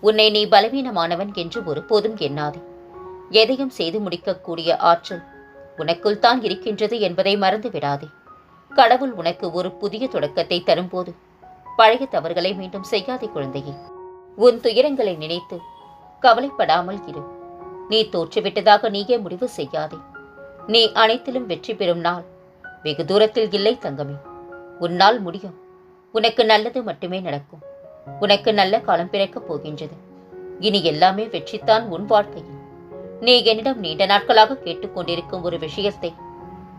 உன்னை நீ பலவீனமானவன் என்று ஒருபோதும் எண்ணாதே. எதையும் செய்து முடிக்கக்கூடிய ஆற்றல் உனக்குள் தான் இருக்கின்றது என்பதை மறந்து விடாதே. கடவுள் உனக்கு ஒரு புதிய தொடக்கத்தை தரும்போது பழைய தவறுகளை மீண்டும் செய்யாதே குழந்தையே. உன் துயரங்களை நினைத்து கவலைப்படாமல் இரு. நீ தோற்றுவிட்டதாக நீயே முடிவு செய்யாதே. நீ அனைத்திலும் வெற்றி பெறும் நாள் வெகு தூரத்தில் இல்லை தங்கமே. உன்னால் முடியும். உனக்கு நல்லது மட்டுமே நடக்கும். உனக்கு நல்ல காலம் பிறக்கப் போகின்றது. இனி எல்லாமே வெற்றித்தான் உன் வாழ்க்கையில். நீ என்னிடம் நீண்ட நாட்களாக கேட்டுக்கொண்டிருக்கும் ஒரு விஷயத்தை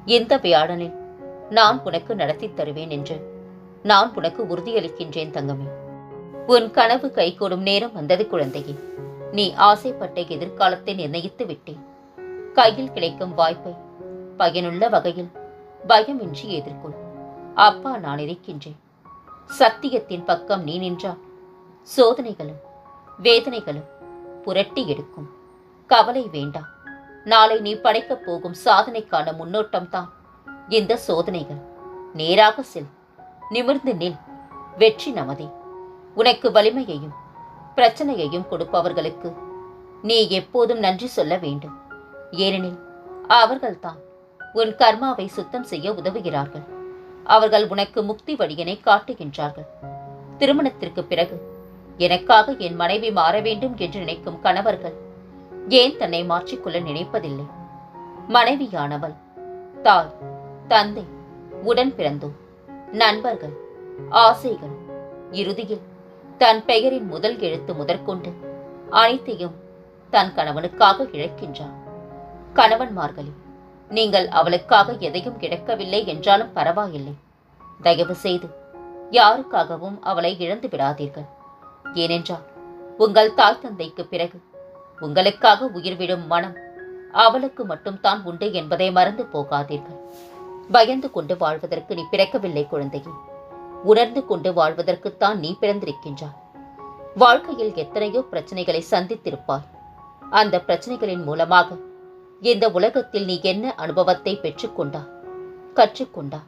எந்த வியாழனில் நான் உனக்கு நடத்தித் தருவேன் என்று நான் உனக்கு உறுதியளிக்கின்றேன் தங்கமே. உன் கனவு கைகூடும் நேரம் வந்தது குழந்தையே. நீ ஆசைப்பட்ட எதிர்காலத்தை நிர்ணயித்து விட்டேன். கையில் கிடைக்கும் வாய்ப்பை பயனுள்ள வகையில் பயமின்றி எதிர்கொள். அப்பா நான் இருக்கின்றேன். சத்தியத்தின் பக்கம் நீ நின்றால் சோதனைகளும் வேதனைகளும் புரட்டி எடுக்கும். கவலை வேண்டாம் நாளை நீ படைக்கப் போகும் சாதனைக்கான முன்னோட்டம் தான் இந்த சோதனைகள் நேராக செல். நிமிர்ந்து நில். வெற்றி நமதே. உனக்கு வலிமையையும் பிரச்சனையையும் கொடுப்பவர்களுக்கு நீ எப்போதும் நன்றி சொல்ல வேண்டும். ஏனெனில் அவர்கள்தான் உன் கர்மாவை சுத்தம் செய்ய உதவுகிறார்கள். அவர்கள் உனக்கு முக்தி வழியினை காட்டுகின்றார்கள். திருமணத்திற்கு பிறகு எனக்காக என் மனைவி மாற வேண்டும் என்று நினைக்கும் கணவர்கள் ஏன் தன்னை மாற்றிக்கொள்ள நினைப்பதில்லை? மனைவியானவள் தாய் தந்தை உடன் பிறந்தோர் நண்பர்கள் ஆசைகள் இறுதியில் தன் பெயரின் முதல் எழுத்து முதற்கொண்டு அனைத்தையும் தன் கணவனுக்காக இழக்கின்றான். கணவன்மார்களே நீங்கள் அவளுக்காக எதையும் இழக்கவில்லை என்றாலும் பரவாயில்லை. தயவு செய்து யாருக்காகவும் அவளை இழந்து விடாதீர்கள். ஏனென்றால் உங்கள் தாய் தந்தைக்கு பிறகு உங்களுக்காக உயிர்விடும் மனம் அவளுக்கு மட்டும் தான் உண்டு என்பதை மறந்து போகாதீர்கள். பயந்து கொண்டு வாழ்வதற்கு நீ பிறக்கவில்லை குழந்தையே. உணர்ந்து கொண்டு வாழ்வதற்குத்தான் நீ பிறந்திருக்கின்றாய். வாழ்க்கையில் எத்தனையோ பிரச்சனைகளை சந்தித்திருப்பாய். அந்த பிரச்சனைகளின் மூலமாக இந்த உலகத்தில் நீ என்ன அனுபவத்தை பெற்றுக்கொண்டா? கற்றுக்கொண்டா?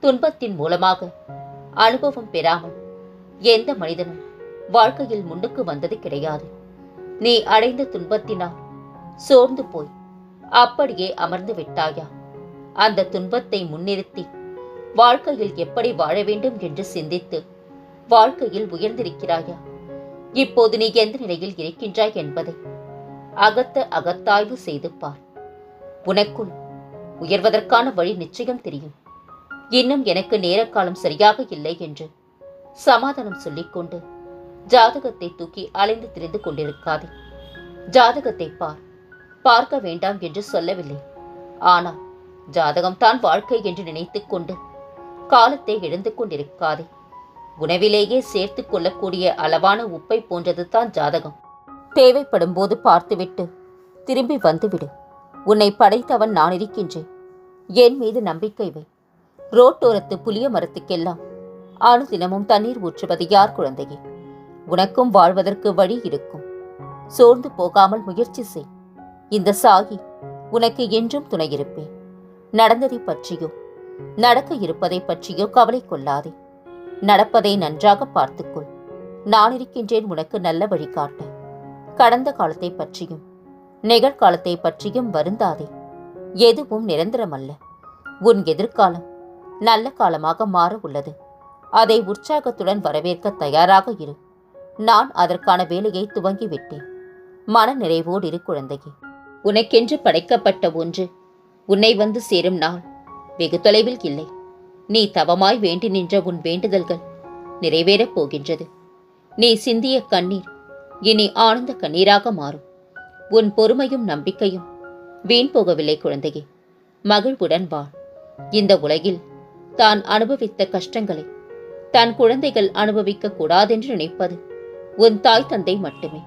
துன்பத்தின் மூலமாக அனுபவம் பெறாமல் எந்த மனிதனும் வாழ்க்கையில் முன்னுக்கு வந்தது கிடையாது. நீ அடைந்த துன்பத்தினால் சோர்ந்து போய் அப்படியே அமர்ந்து விட்டாயா? அந்த துன்பத்தை முன்னிறுத்தி வாழ்க்கையில் எப்படி வாழ வேண்டும் என்று சிந்தித்து வாழ்க்கையில் உயர்ந்திருக்கிறாயா? இப்போது நீ எந்த நிலையில் இருக்கின்றாய் என்பதை அகத்த அகத்தாய்வு செய்து பார். உனக்குள் உயர்வதற்கான வழி நிச்சயம் தெரியும். இன்னும் எனக்கு நேரக்காலம் சரியாக இல்லை என்று சமாதானம் சொல்லிக்கொண்டு ஜாதகத்தை தூக்கி அலைந்து திரிந்து கொண்டிருக்காதே. ஜாதகத்தை பார். பார்க்க வேண்டாம் என்று சொல்லவில்லை. ஆனால் ஜாதகம் தான் வாழ்க்கை என்று நினைத்துக்கொண்டு காலத்தை இழந்து கொண்டிருக்காதே. உணவிலேயே சேர்த்து கொள்ளக்கூடிய அளவான உப்பை போன்றது தான் ஜாதகம். தேவைப்படும் போது பார்த்துவிட்டு திரும்பி வந்துவிடு. உன்னை படைத்தவன் நான் இருக்கின்றேன். என் மீது நம்பிக்கை வை. ரோட்டோரத்து புளிய மரத்துக்கெல்லாம் அனுதினமும் தண்ணீர் ஊற்றுவது யார் குழந்தையே? உனக்கும் வாழ்வதற்கு வழி இருக்கும். சோர்ந்து போகாமல் முயற்சி செய். இந்த சாகி உனக்கு என்றும் துணையிருப்பேன் நடந்ததை பற்றியோ நடக்க இருப்பதை பற்றியோ கவலை கொள்ளாதே. நடப்பதை நன்றாக பார்த்துக்கொள். நான் இருக்கின்றேன் உனக்கு நல்ல வழிகாட்ட. கடந்த காலத்தை பற்றியும் நிகழ்காலத்தை பற்றியும் வருந்தாதே. எதுவும் நிரந்தரமல்ல. உன் எதிர்காலம் நல்ல காலமாக மாற உள்ளது அதை உற்சாகத்துடன் வரவேற்க தயாராக இரு. நான் அதற்கான வேலையை துவங்கிவிட்டேன். மன நிறைவோடு இரு குழந்தையே. உனக்கென்று படைக்கப்பட்ட ஒன்று உன்னை வந்து சேரும் நாள். வெகு தொலைவில் இல்லை. நீ தவமாய் வேண்டி நின்ற உன் வேண்டுதல்கள் நிறைவேறப் போகின்றது. நீ சிந்திய கண்ணீர் இனி ஆனந்த கண்ணீராக மாறும். உன் பொறுமையும் நம்பிக்கையும் வீண் போகவில்லை குழந்தையே. மகிழ்வுடன் வாழ் இந்த உலகில் தான் அனுபவித்த கஷ்டங்களை தன் குழந்தைகள் அனுபவிக்க கூடாதென்று நினைப்பது உன் தாய் தந்தை மட்டுமே.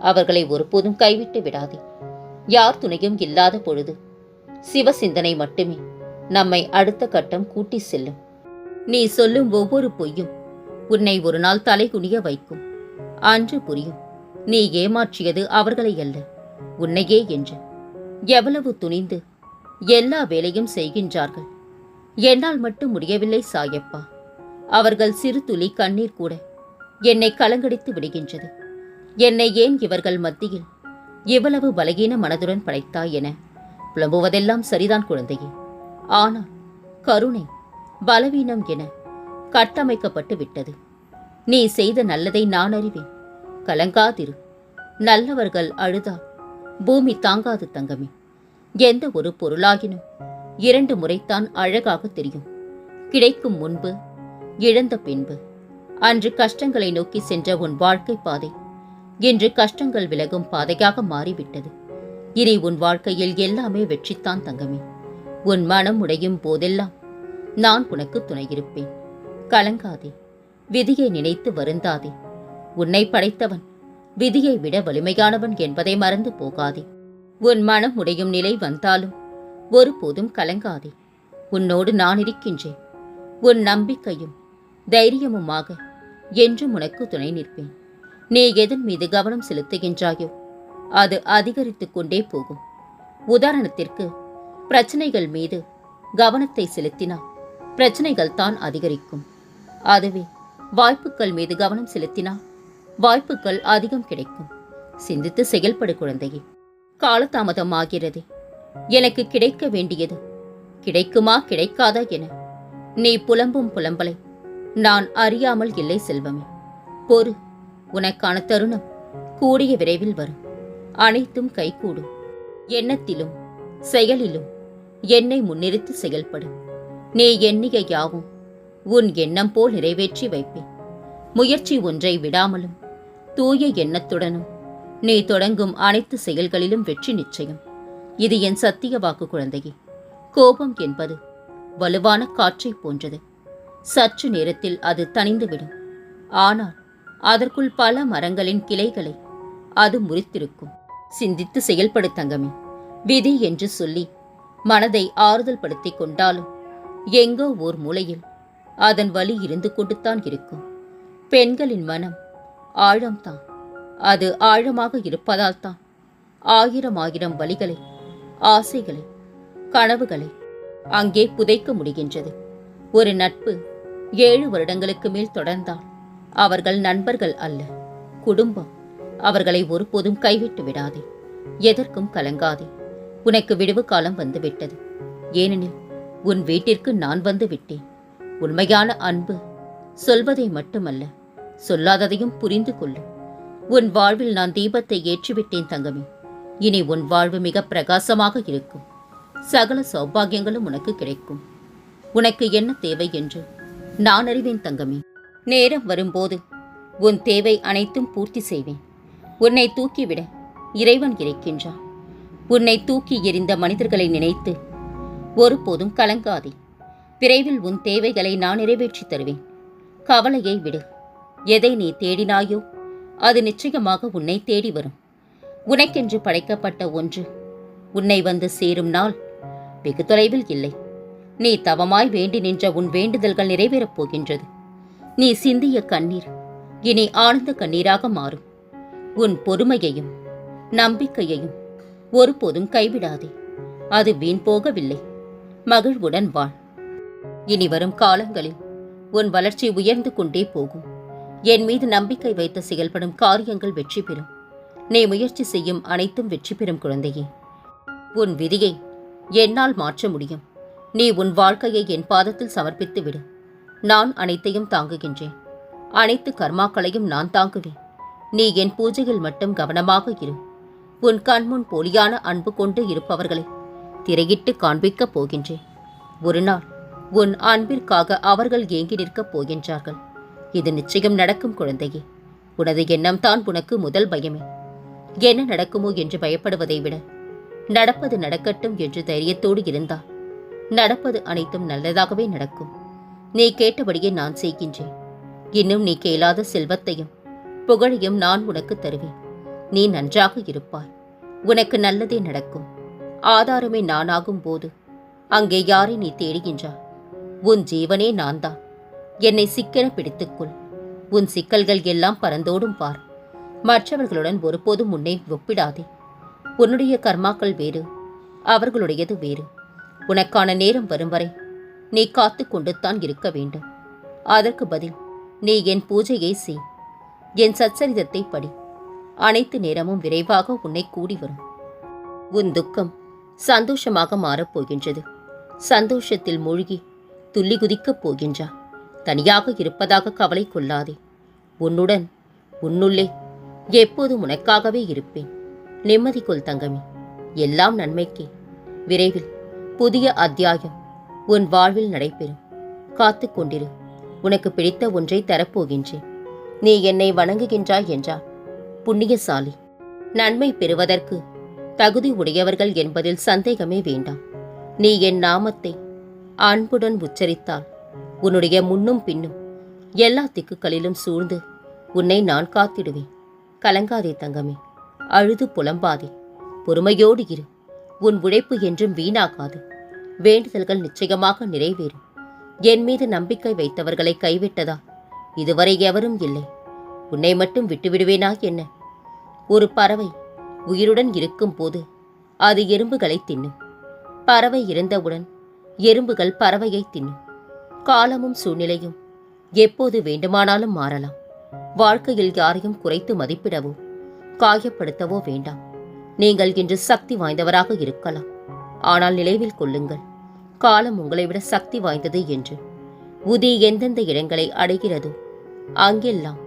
அவர்களை ஒருபோதும் கைவிட்டு விடாதே. யார் துணையும் இல்லாத பொழுது சிவ சிந்தனை மட்டுமே நம்மை அடுத்த கட்டம் கூட்டி செல்லும். நீ சொல்லும் ஒவ்வொரு பொய்யும் உன்னை ஒரு நாள் தலைகுனிய வைக்கும். அன்று புரியும். நீ ஏமாற்றியது அவர்களை அல்ல உன்னையே என்று. எவ்வளவு துணிந்து எல்லா வேலையும் செய்கின்றார்கள். என்னால் மட்டும் முடியவில்லை சாயப்பா. அவர்கள் சிறு துளி கண்ணீர் கூட என்னை கலங்கடித்து விடுகின்றது. என்னை ஏன் இவர்கள் மத்தியில் இவ்வளவு பலகீன மனதுடன் படைத்தாய் என புலம்புவதெல்லாம் சரிதான் குழந்தையே. ஆனால் கருணை பலவீனம் என கட்டமைக்கப்பட்டு விட்டது. நீ செய்த நல்லதை நான் அறிவேன். கலங்காதிரு. நல்லவர்கள் அழுதால் பூமி தாங்காது தங்கமே. எந்த ஒரு பொருளாகினும் இரண்டு முறைத்தான் அழகாக தெரியும். கிடைக்கும் முன்பு இழந்த பின்பு. அன்று கஷ்டங்களை நோக்கி சென்ற உன் வாழ்க்கை பாதை. இன்று கஷ்டங்கள் விலகும் பாதையாக மாறிவிட்டது. இனி உன் வாழ்க்கையில் எல்லாமே வெற்றித்தான் தங்கமே. உன் மனம் உடையும் போதெல்லாம் நான் உனக்கு துணையிருப்பேன் கலங்காதே. விதியை நினைத்து வருந்தாதே. உன்னை படைத்தவன். விதியை விட வலிமையானவன் என்பதை மறந்து போகாதே. உன் மனம் உடையும் நிலை வந்தாலும் ஒருபோதும் கலங்காதே. உன்னோடு நான் இருக்கின்றேன். உன் நம்பிக்கையும் தைரியமுமாக என்றும் உனக்கு துணை நிற்பேன். நீ எதன் மீது கவனம் செலுத்துகின்றாயோ அது அதிகரித்துக் கொண்டே போகும். உதாரணத்திற்கு பிரச்சனைகள் மீது கவனத்தை செலுத்தினால் பிரச்சனைகள் தான் அதிகரிக்கும். அதுவே வாய்ப்புகள் மீது கவனம் செலுத்தினால் வாய்ப்புகள் அதிகம் கிடைக்கும். சிந்தித்து செயல்படு குழந்தையே. காலதாமதம் ஆகிறது எனக்கு கிடைக்க வேண்டியது. கிடைக்குமா கிடைக்காதா என. நீ புலம்பும் புலம்பலை. நான் அறியாமல் இல்லை செல்வமே. பொறு. உனக்கான தருணம் கூடிய விரைவில் வரும். அனைத்தும் கைகூடும் எண்ணத்திலும் செயலிலும் என்னை முன்னிறுத்தி செயல்படு. நீ எண்ணிய யாவும் உன் எண்ணம் போல் நிறைவேற்றி வைப்பேன். முயற்சி ஒன்றை விடாமலும் தூய எண்ணத்துடனும் நீ தொடங்கும் அனைத்து செயல்களிலும் வெற்றி நிச்சயம். இது என் சத்திய வாக்கு குழந்தையே. கோபம் என்பது வலுவான காற்றைப் போன்றது. சற்று நேரத்தில் அது தணிந்துவிடும். ஆனால் அதற்குள் பல மரங்களின் கிளைகளை அது முறித்திருக்கும். சிந்தித்து செயல்படுத்தங்கமே விதி என்று சொல்லி மனதை ஆறுதல் படுத்திக் கொண்டாலும் எங்கோ ஓர் மூலையில் அதன் வலி இருந்து கொண்டுத்தான் இருக்கும். பெண்களின் மனம் ஆழம்தான். அது ஆழமாக இருப்பதால் தான் ஆயிரம் ஆயிரம் வலிகளை ஆசைகளை கனவுகளை அங்கே புதைக்க முடிகின்றது. ஒரு நட்பு ஏழு வருடங்களுக்கு மேல் தொடர்ந்தால் அவர்கள் நண்பர்கள் அல்ல. குடும்பம் அவர்களை ஒருபோதும் கைவிட்டு விடாதே. எதற்கும் கலங்காதே. உனக்கு விடுவு காலம் வந்துவிட்டது. ஏனெனில் உன் வீட்டிற்கு நான் வந்து விட்டேன். உண்மையான அன்பு சொல்வதை மட்டுமல்ல சொல்லாததையும் புரிந்து கொள்ளும் உன் வாழ்வில் நான் தீபத்தை ஏற்றிவிட்டேன் தங்கமே. இனி உன் வாழ்வு மிக பிரகாசமாக இருக்கும். சகல சௌபாகியங்களும் உனக்கு கிடைக்கும். உனக்கு என்ன தேவை என்று நான் அறிவேன் தங்கமே. நேரம் வரும்போது உன் தேவை அனைத்தும் பூர்த்தி செய்வேன். உன்னை தூக்கிவிட இறைவன் இருக்கின்றான். உன்னை தூக்கி எறிந்த மனிதர்களை நினைத்து ஒருபோதும் கலங்காதே. விரைவில் உன் தேவைகளை நான் நிறைவேற்றித் தருவேன். கவலையை விடு. எதை நீ தேடினாயோ அது நிச்சயமாக உன்னை தேடி வரும். உனக்கென்று படைக்கப்பட்ட ஒன்று உன்னை வந்து சேரும் நாள் வெகு தொலைவில் இல்லை. நீ தவமாய் வேண்டி நின்ற உன் வேண்டுதல்கள் நிறைவேறப் போகின்றது. நீ சிந்திய கண்ணீர் இனி ஆனந்த கண்ணீராக மாறும். உன் பொறுமையையும் நம்பிக்கையையும் ஒருபோதும் கைவிடாதே அது வீண் போகவில்லை. மகிழ்வுடன் வாழ். இனி வரும் காலங்களில் உன் வளர்ச்சி உயர்ந்து கொண்டே போகும். என் மீது நம்பிக்கை வைத்து செயல்படும் காரியங்கள் வெற்றி பெறும். நீ முயற்சி செய்யும் அனைத்தும் வெற்றி பெறும் குழந்தையே. உன் விதியை என்னால் மாற்ற முடியும். நீ உன் வாழ்க்கையை என் பாதத்தில் சமர்ப்பித்து விடு. நான் அனைத்தையும் தாங்குகின்றேன். அனைத்து கர்மாக்களையும் நான் தாங்குவேன். நீ என் பூஜையில் மட்டும் கவனமாக இரு. உன் கண்முன் போலியான அன்பு கொண்டு இருப்பவர்களை திரையிட்டு காண்பிக்கப் போகின்றேன். ஒரு நாள் உன் அன்பிற்காக அவர்கள் ஏங்கி நிற்கப் போகின்றார்கள். இது நிச்சயம் நடக்கும் குழந்தையே. உனது எண்ணம் தான் உனக்கு முதல் பயமே. என்ன நடக்குமோ என்று பயப்படுவதை விட நடப்பது நடக்கட்டும் என்று தைரியத்தோடு இருந்தால் நடப்பது அனைத்தும் நல்லதாகவே நடக்கும். நீ கேட்டபடியே நான் செய்கின்றேன். இன்னும் நீ கேளாத செல்வத்தையும் புகழையும் நான் உனக்கு தருவேன். நீ நன்றாக இருப்பாய். உனக்கு நல்லதே நடக்கும். ஆதாரமே நானாகும் போது அங்கே யாரை நீ தேடுகின்றாய் உன் ஜீவனே நான் தான் என்னை சிக்கென பிடித்துக்கொள் உன் சிக்கல்கள் எல்லாம் பறந்தோடும் பார். மற்றவர்களுடன் ஒருபோதும் உன்னை ஒப்பிடாதே. உன்னுடைய கர்மாக்கள் வேறு அவர்களுடையது வேறு. உனக்கான நேரம் வரும் வரை நீ காத்து கொண்டுத்தான் இருக்க வேண்டும். அதற்கு பதில் நீ என் பூஜையை செய். என் சச்சரிதத்தை படி. அனைத்து நேரமும் விரைவாக உன்னை கூடி வரும். உன் துக்கம் சந்தோஷமாக மாறப் போகின்றது. சந்தோஷத்தில் மூழ்கி துள்ளி குதிக்கப் போகின்றா. தனியாக இருப்பதாக கவலை கொள்ளாதே. உன்னுடன் உன்னுள்ளே எப்போதும் உனக்காகவே இருப்பேன். நிம்மதி கொள் தங்கமி. எல்லாம் நன்மைக்கே. விரைவில் புதிய அத்தியாயம் உன் வாழ்வில் நடைபெறும். காத்து கொண்டிரு. உனக்கு பிடித்த ஒன்றை தரப்போகின்றேன். நீ என்னை வணங்குகின்றாய் என்றார். புண்ணியசாலி. நன்மை பெறுவதற்கு தகுதி உடையவர்கள் என்பதில் சந்தேகமே வேண்டாம். நீ என் நாமத்தை அன்புடன் உச்சரித்தால் உன்னுடைய முன்னும் பின்னும் எல்லா திக்குகளிலும் சூழ்ந்து உன்னை நான் காத்திடுவேன். கலங்காதே தங்கமே அழுது புலம்பாதே. பொறுமையோடு இரு உன் உழைப்பு என்றும் வீணாகாது. வேண்டுதல்கள் நிச்சயமாக நிறைவேறும். என் மீது நம்பிக்கை வைத்தவர்களை கைவிட்டதா? இதுவரை எவரும் இல்லை. உன்னை மட்டும் விட்டுவிடுவேனா என்ன? ஒரு பறவை உயிருடன் இருக்கும்போது அது எறும்புகளை தின்னும். பறவை இறந்தவுடன் எறும்புகள் பறவையை தின்னும். காலமும் சூழ்நிலையும் எப்போது வேண்டுமானாலும் மாறலாம். வாழ்க்கையில் யாரையும் குறைத்து மதிப்பிடவோ காயப்படுத்தவோ வேண்டாம். நீங்கள் இன்று சக்தி வாய்ந்தவராக இருக்கலாம். ஆனால் நினைவில் கொள்ளுங்கள் காலம் உங்களை விட சக்தி வாய்ந்தது என்று. உதி எந்தெந்த இடங்களை அடைகிறதோ அங்கெல்லாம்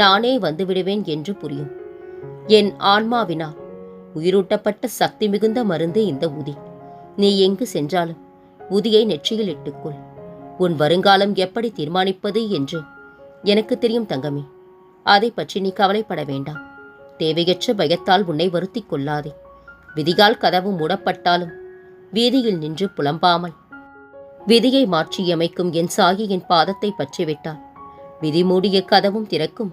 நானே வந்து விடுவேன் என்று புரியும். என் ஆன்மாவினால் உயிரூட்டப்பட்ட சக்தி மிகுந்த மருந்து இந்த உதி. நீ எங்கு சென்றாலும் உதியை நெற்றியில் இட்டுக்கொள். உன் வருங்காலம் எப்படி தீர்மானிப்பது என்று எனக்கு தெரியும் தங்கமே. அதை பற்றி நீ கவலைப்பட வேண்டாம். தேவையற்ற பயத்தால் உன்னை வருத்தி கொள்ளாதே. விதிகால் கதவு மூடப்பட்டாலும் வீதியில் நின்று புலம்பாமல் விதியை மாற்றியமைக்கும் என் சாகியின் பாதத்தை பற்றிவிட்டால் விதி மூடிய கதவும் திறக்கும்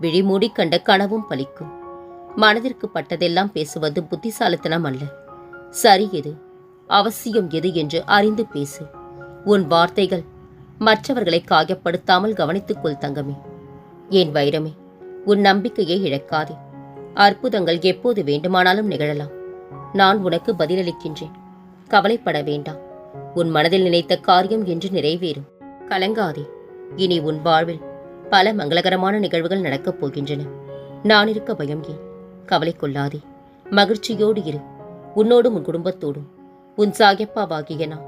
விழிமூடி கண்ட கனவும் பலிக்கும். மனதிற்கு பட்டதெல்லாம் பேசுவது புத்திசாலித்தனம் அல்ல. சரி எது? அவசியம் எது என்று அறிந்து பேசு. உன் வார்த்தைகள் மற்றவர்களை காயப்படுத்தாமல் கவனித்துக்கொள் தங்கமே. என் வைரமே உன் நம்பிக்கையை இழக்காதே. அற்புதங்கள் எப்போது வேண்டுமானாலும் நிகழலாம். நான் உனக்கு பதிலளிக்கின்றேன். கவலைப்பட வேண்டாம். உன் மனதில் நினைத்த காரியம் என்று நிறைவேறும். கலங்காதே. இனி உன் வாழ்வில் பல மங்களகரமான நிகழ்வுகள் நடக்கப் போகின்றன. நான் இருக்க பயம் ஏன்? கவலை கொள்ளாதே. மகிழ்ச்சியோடு இரு. உன்னோடும் உன் குடும்பத்தோடும். உன் சாயப்பாவாகிய நான்.